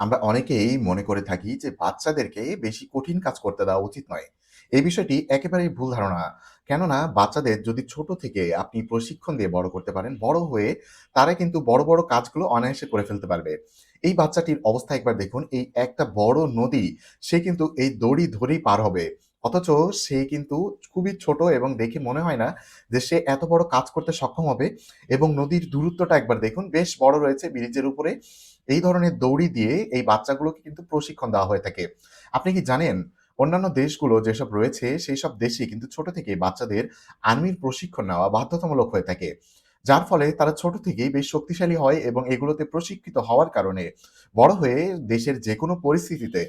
আমরা অনেকেই মনে করে থাকি যে বাচ্চাদেরকে বেশি কঠিন কাজ করতে দেওয়া উচিত নয়। এই বিষয়টি একেবারেই ভুল ধারণা। কেননা বাচ্চাদের যদি ছোট থেকে আপনি প্রশিক্ষণ দিয়ে বড় করতে পারেন, বড় হয়ে তারা কিন্তু বড়, বড় কাজগুলো অনায়াসে করে ফেলতে পারবে। এই বাচ্চাটির অবস্থা একবার দেখুন, এই একটা বড় নদী, সে কিন্তু এই দড়ি ধরেই পার হবে। অথচ সে কিন্তু খুবই ছোট এবং দেখে মনে হয় না যে সে এত বড় কাজ করতে সক্ষম হবে এবং নদীর দূরত্বটা একবার দেখুন বেশ বড় রয়েছে ব্রিজের উপরে। এই ধরনের দৌড়ি দিয়ে এই বাচ্চাগুলোকে কিন্তু প্রশিক্ষণ দেওয়া হয়ে থাকে। আপনি কি জানেন, অন্যান্য দেশগুলো যেসব রয়েছে সেই সব দেশে কিন্তু ছোট থেকেই বাচ্চাদের আর্মির প্রশিক্ষণ নেওয়া বাধ্যতামূলক হয়ে থাকে। যার ফলে তারা ছোট থেকেই বেশ শক্তিশালী হয় এবং এগুলোতে প্রশিক্ষিত হওয়ার কারণে বড় হয়ে দেশের যেকোনো পরিস্থিতিতে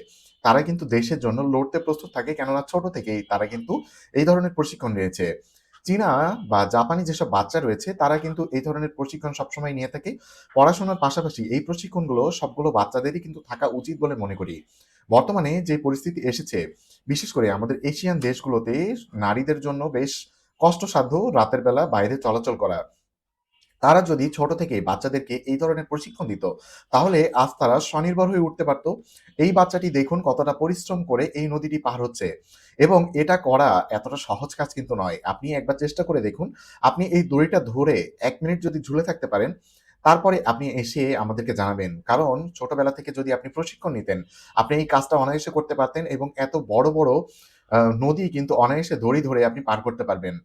তারা কিন্তু দেশের জন্য লড়তে প্রস্তুত থাকে কেননা ছোট থেকেই তারা কিন্তু এই ধরনের প্রশিক্ষণ নিয়েছে। চীনা বা জাপানি যেসব বাচ্চা রয়েছে তারা কিন্তু এই ধরনের প্রশিক্ষণ সবসময় নিয়ে থাকে। পড়াশোনার পাশাপাশি এই প্রশিক্ষণগুলো সবগুলো বাচ্চাদেরই কিন্তু থাকা উচিত বলে মনে করি। বর্তমানে যে পরিস্থিতি এসেছে, বিশেষ করে আমাদের এশিয়ান দেশগুলোতে নারীদের জন্য বেশ কষ্টসাধ্য রাতের বেলা বাইরে চলাচল করা। তারা যদি ছোট থেকে বাচ্চাদেরকে এই ধরনের প্রশিক্ষণ দিত, তাহলে আজ তারা স্বনির্ভর হয়ে উঠতে পারত। এই বাচ্চাটি দেখুন কতটা পরিশ্রম করে এই নদীটি পার হচ্ছে এবং এটা করা এতটা সহজ কাজ কিন্তু নয়। আপনি একবার চেষ্টা করে দেখুন। আপনি এই দড়িটা ধরে এক মিনিট যদি ঝুলে থাকতে পারেন, তারপরে আপনি এসে আমাদেরকে জানাবেন। কারণ ছোটবেলা থেকে যদি আপনি প্রশিক্ষণ নিতেন, আপনি এই কাজটা অনায়াসে করতে পারতেন এবং এত বড়, বড় নদী কিন্তু অনায়াসে দড়ি ধরে আপনি পার করতে পারবেন।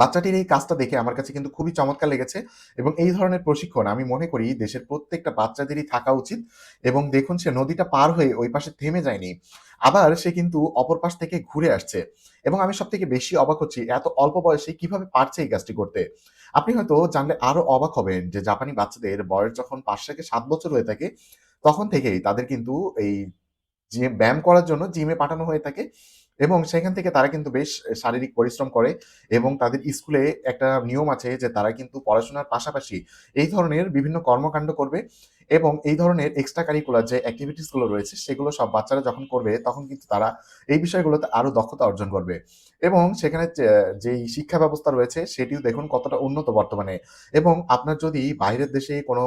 বাচ্চাটির এই কাজটা দেখে আমার কাছে কিন্তু খুবই চমৎকার লেগেছে এবং এই ধরনের প্রশিক্ষণ আমি মনে করি দেশের প্রত্যেকটা বাচ্চাদেরই থাকা উচিত এবং দেখুন সে নদীটা পার হয়ে ওই পাশে থেমে যায়নি। আবার সে কিন্তু অপর পাশ থেকে ঘুরে আসছে এবং আমি সব থেকে বেশি অবাক হচ্ছি এত অল্প বয়সে কীভাবে পারছে এই কাজটি করতে। আপনি হয়তো জানলে আরও অবাক হবেন যে জাপানি বাচ্চাদের বয়স যখন পাঁচ থেকে সাত বছর হয়ে থাকে, তখন থেকেই তাদের কিন্তু এই যে ব্যায়াম করার জন্য জিমে পাঠানো হয়ে থাকে এবং সেখান থেকে তারা কিন্তু বেশ শারীরিক পরিশ্রম করে এবং তাদের স্কুলে একটা নিয়ম আছে যে তারা কিন্তু পড়াশোনার পাশাপাশি এই ধরনের বিভিন্ন কর্মকাণ্ড করবে। এবং এই ধরনের এক্সট্রা কারিকুলার যে এক্টিভিটিসগুলো রয়েছে, সেগুলো সব বাচ্চারা যখন করবে, তখন কিন্তু তারা এই বিষয়গুলোতে আরও দক্ষতা অর্জন করবে এবং সেখানে যেই শিক্ষা ব্যবস্থা রয়েছে, সেটিও দেখুন কতটা উন্নত বর্তমানে এবং আপনার যদি বাইরের দেশে কোনো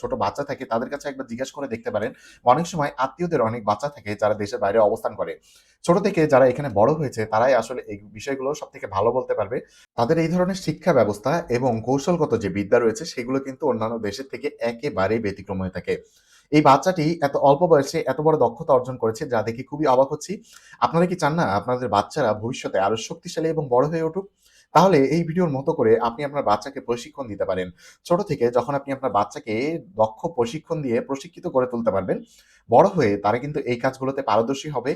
ছোট বাচ্চা থাকে, তাদের কাছে একবার জিজ্ঞেস করে দেখতে পারেন। অনেক সময় আত্মীয়দের অনেক বাচ্চা থাকে যারা দেশের বাইরে অবস্থান করে। ছোট থেকে যারা এখানে বড় হয়েছে, তারাই আসলে এই বিষয়গুলো সব থেকে ভালো বলতে পারবে। তাদের এই ধরনের শিক্ষা ব্যবস্থা এবং কৌশলগত যে বিদ্যা রয়েছে, সেগুলো কিন্তু অন্যান্য দেশের থেকে একেবারেই ব্যতিক্রম হয়ে থাকে। এই বাচ্চাটি এত অল্প বয়সে এত বড় দক্ষতা অর্জন করেছে যা দেখে খুবই অবাক হচ্ছি। আপনারা কি চান না আপনাদের বাচ্চারা ভবিষ্যতে আরও শক্তিশালী এবং বড় হয়ে উঠুক? তাহলে এই ভিডিওর মতো করে আপনি আপনার বাচ্চাকে প্রশিক্ষণ দিতে পারেন। ছোট থেকে যখন আপনি আপনার বাচ্চাকে দক্ষ প্রশিক্ষণ দিয়ে প্রশিক্ষিত করে তুলতে পারবেন, বড় হয়ে তারা কিন্তু এই কাজগুলোতে পারদর্শী হবে